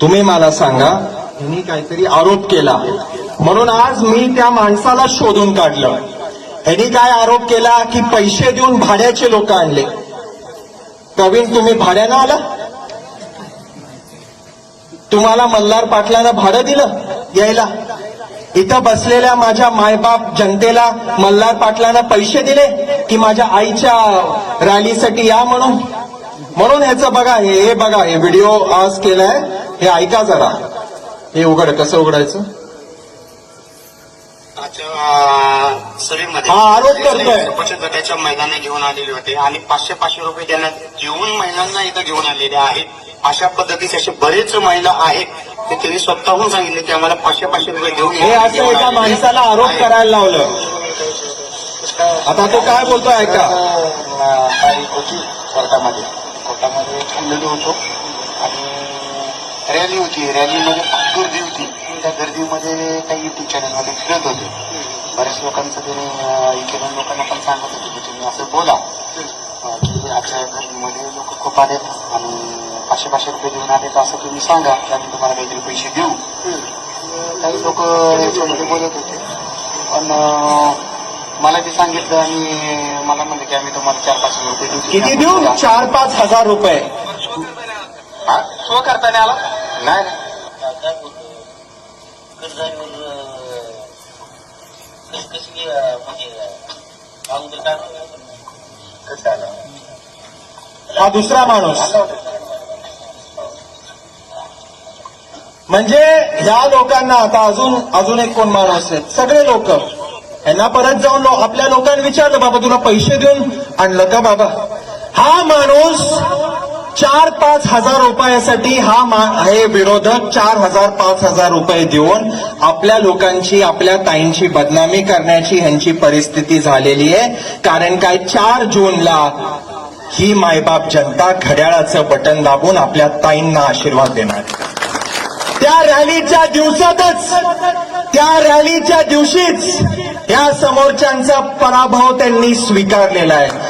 तुम्ही मला सांगा यांनी काहीतरी आरोप केला. म्हणून आज मी त्या माणसाला शोधून काढलं. यांनी काय आरोप केला की पैसे देऊन भाड्याचे लोक आणले. प्रवीण तुम्ही भाड्यानं आला? तुम्हाला मल्हार पाटलानं भाडं दिलं यायला? इथं बसलेल्या माझ्या मायबाप जनतेला मल्हार पाटलानं पैसे दिले की माझ्या आईच्या रॅलीसाठी या म्हणून? म्हणून ह्याचं बघा हे हे बघा हे व्हिडिओ आज केलाय. हे ऐका जरा. हे उघड कसं उघडायचं? सरीमध्ये. हा, आरोप करतोय. बचत गटाच्या महिलांना घेऊन आलेले होते आणि पाचशे पाचशे रुपये त्यांना देऊन महिलांना इथं घेऊन आलेले आहेत. अशा पद्धतीचे असे बरेच महिला आहेत ते त्यांनी स्वतःहून सांगितले की आम्हाला पाचशे पाचशे रुपये देऊन हे असं घेऊन एका माणसाला आरोप. करायला लावलं. आता तो काय बोलतोय ऐका. होती कोर्टामध्ये. कोर्टामध्ये थांबलेलो होतो आणि रॅली होती. रॅलीमध्ये खूप गर्दी होती. त्या गर्दीमध्ये काही युट्यूब चॅनलमध्ये फिरत होते. बऱ्याच लोकांचं अं, इकडे लोकांना पण सांगत होते की तुम्ही असं बोला. की आजच्या गर्दीमध्ये लोक खूप आलेत आणि पाचशे पाचशे रुपये देऊन आलेत असं तुम्ही सांगा. की आम्ही तुम्हाला काहीतरी पैसे देऊ. काही लोक याच्यामध्ये बोलत होते. पण मला ते सांगितलं आणि मला म्हणलं की आम्ही तुम्हाला चार पाच हजार रुपये देऊ. किती देऊ? चार पाच हजार रुपये? शो करताना आला? नाही. कसं आलं? हा दुसरा माणूस. म्हणजे ह्या लोकांना आता अजून अजून एक कोण माणूस आहेत सगळे लोक. यांना परत जाऊन लो- आपल्या लोकांनी विचारलं बाबा तुला पैसे देऊन आणलं का बाबा? हा माणूस चार पाच हजार रुपयासाठी हा मा- हे विरोधक चार हजार पाच हजार रुपये देऊन आपल्या लोकांची आपल्या ताईंची बदनामी करण्याची ह्यांची परिस्थिती झालेली आहे. कारण काय चार जूनला ही मायबाप जनता घड्याळाचं बटन दाबून आपल्या ताईंना आशीर्वाद देणार त्या रॅलीच्या दिवसातच त्या रॅलीच्या दिवशीच या समोरच्यांचा पराभव त्यांनी स्वीकारलेला आहे.